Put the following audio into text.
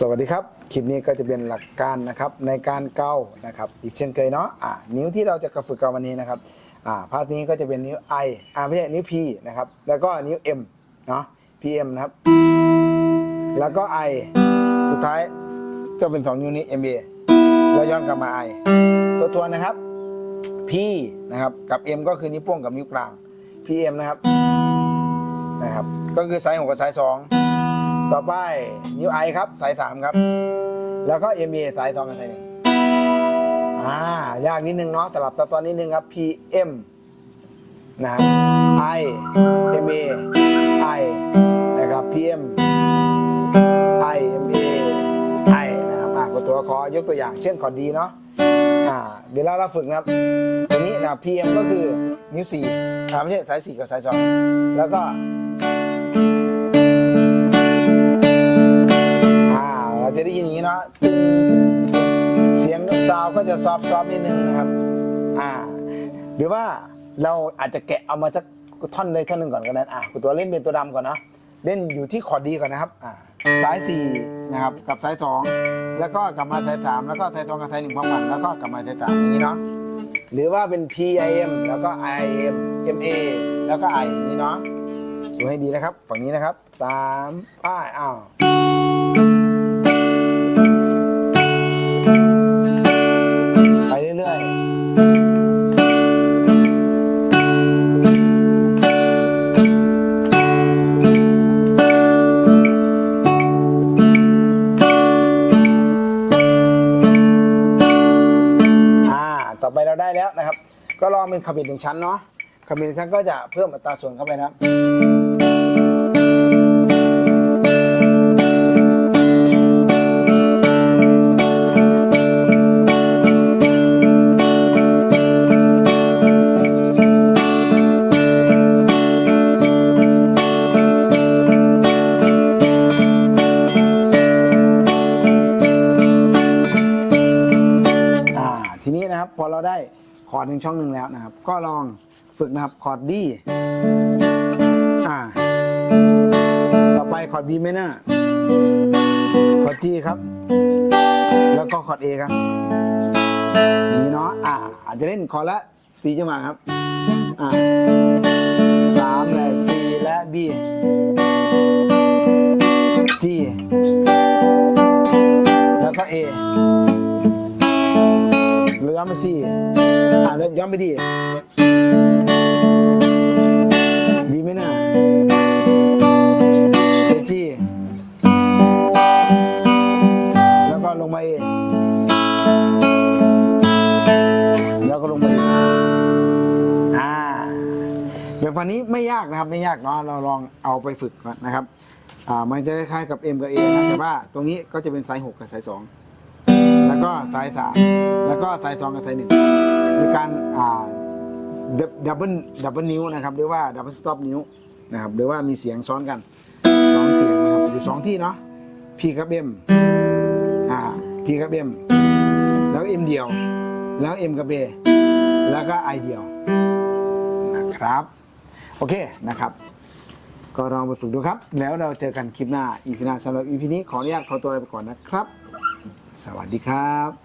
สวัสดีครับ คลิปนี้ก็จะเป็นหลักการนะครับในการเกานะครับ อีกเช่นเคยเนาะอ่านิ้วที่เราจะกระฝึกเกาวันนี้นะครับภาพนี้ก็จะเป็นนิ้ว I อ่าไม่ใช่นิ้ว P นะครับ แล้วก็นิ้ว M เนาะ PM นะครับ แล้วก็ I สุดท้ายก็เป็น 2 นิ้วนี้ MA แล้วย้อนกลับมา I ตัวทวนนะครับ P นะครับกับ M ก็คือนิ้วโป้งกับนิ้วกลาง PM นะครับนะครับ ก็คือสายหกกับสายสอง ต่อไปนิ้วไอครับสายสามครับ แล้วก็ MA สายสองกับสายหนึ่งอ่ายากนิดนึงเนาะสลับซับซ้อนนิดนึงครับ PM นะครับ I MA I นะครับ PM I MA I นะครับอะกดตัวคอยกตัวอย่าง เช่นคอร์ดดีเนาะอ่าเวลาเราฝึกนะครับตัวนี้นะ PM ก็คือนิ้วสี่อ่าไม่ใช่สายสี่กับสายสองแล้วก็ จะซอฟซอฟนิดนึงนะครับ อ่า หรือว่าเราอาจจะแกะเอามาสักท่อนเลยท่อนหนึ่งก่อนก็ได้อะคุณตัวเล่นเป็นตัวดำก่อนนะเล่นอยู่ที่คอร์ดดีก่อนนะครับ อ่าสายสี่นะครับ กับสายสองแล้วก็กลับมาสายสามแล้วก็สายสองกับสายหนึ่งพร้อมกันแล้วก็กลับมาสายสามอย่างนี้เนาะหรือว่าเป็น PIM แล้วก็ IM MA แล้วก็ I อย่างนี้เนาะดูให้ดีนะครับ ฝั่งนี้นะครับสามป้ายอ้าว เราได้แล้วนะครับ ก็ลองเป็นขบิดหนึ่งชั้นเนาะขบิดหนึ่งชั้นก็จะเพิ่มอัตราส่วนเข้าไปนะครับ พอเราได้คอร์ดหนึ่งช่องหนึ่งแล้วนะครับ ก็ลองฝึกนะครับคอร์ดดีอ่าต่อไปคอร์ด B minor คอร์ด G ครับ แล้วก็คอร์ด A ครับอย่างนี้เนาะอ่าอาจจะเล่นคอร์ดละสี่จังหวะครับอ่าสามและสี่และ B อนไปสี่อ่าเรย้อนไปดีบีไหมน่าเอจีแล้วก็ลงมาเอแล้วก็ลงมาดีอ่าแบบฟันนี้ไม่ยากนะครับไม่ยากเนาะเราลองเอาไปฝึกนะครับอ่ามันจะคล้ายๆกับ M กับ A นะแต่ว่าตรงนี้ก็จะเป็นสาย 6 กับสาย 2 ก็สายสามแล้วก็สายสองกับสายหนึ่งมีการอ่าดับเบิลดับเบิลนิ้วนะครับหรือว่าดับเบิลสต็อปนิ้วนะครับหรือว่ามีเสียงซ้อนกันสองเสียงนะครับอยู่สองที่เนาะ P กับ M อ่า P กับ M แล้ว M เดียว แล้ว M กับ A แล้วก็ I เดียวนะครับ โอเคนะครับ ก็ลองไปฝึกดูครับ แล้วเราเจอกันคลิปหน้าอีพีหน้าสำหรับอีพีนี้ขออนุญาตขอตัวไปก่อนนะครับ สวัสดีครับ